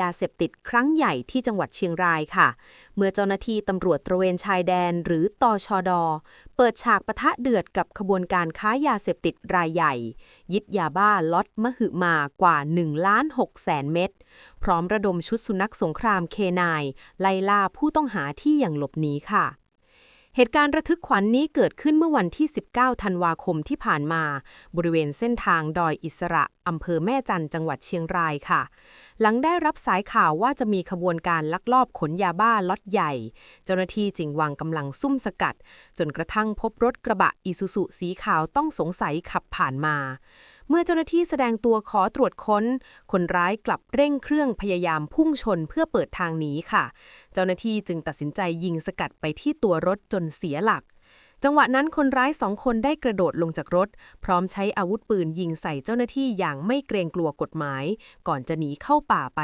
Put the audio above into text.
ยาเสพติดครั้งใหญ่ที่จังหวัดเชียงรายค่ะ เมื่อเจ้าหน้าที่ตำรวจตระเวนชายแดนหรือตอชอดอเปิดฉากปะทะเดือดกับขบวนการค้ายาเสพติดรายใหญ่ ยึดยาบ้าล็อตมหึมากว่า1ล้าน6แสนเม็ดพร้อมระดมชุดสุนัขสงครามเคนายไล่ล่าผู้ต้องหาที่ยังหลบหนีค่ะ เหตุการณ์ระทึกขวัญนนี้เกิดขึ้นเมื่อวันที่ 19 ธันวาคมที่ผ่านมา บริเวณเส้นทางดอยอิสระอำเภอแม่จันจังหวัดเชียงรายค่ะ หลังได้รับสายข่าวว่าจะมีขบวนการลักลอบขนยาบ้าล็อตใหญ่ เจ้าหน้าที่จึงวางกำลังซุ่มสกัด จนกระทั่งพบรถกระบะอีซูซุสีขาวต้องสงสัยขับผ่านมา เมื่อเจ้าหน้าที่แสดงตัวขอตรวจค้น คนร้ายกลับเร่งเครื่องพยายามพุ่งชนเพื่อเปิดทางหนีค่ะ เจ้าหน้าที่จึงตัดสินใจยิงสกัดไปที่ตัวรถจนเสียหลัก จังหวะนั้นคนร้ายสองคนได้กระโดดลงจากรถ พร้อมใช้อาวุธปืนยิงใส่เจ้าหน้าที่อย่างไม่เกรงกลัวกฎหมาย ก่อนจะหนีเข้าป่าไป